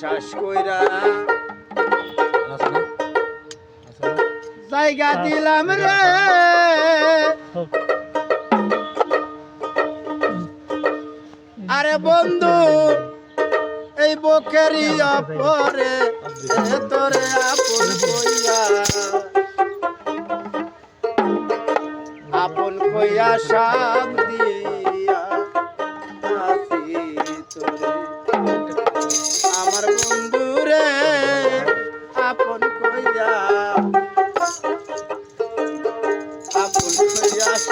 বিশ্বাস কইরা। জায়গা দিলাম রে। আরে বন্ধু এই বকেরি অপরে তোরে আপন কইয়া আপন কইয়া সাম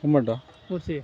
লাগে ওরকম ধরুন হ্যাঁ কোনটা বুঝছি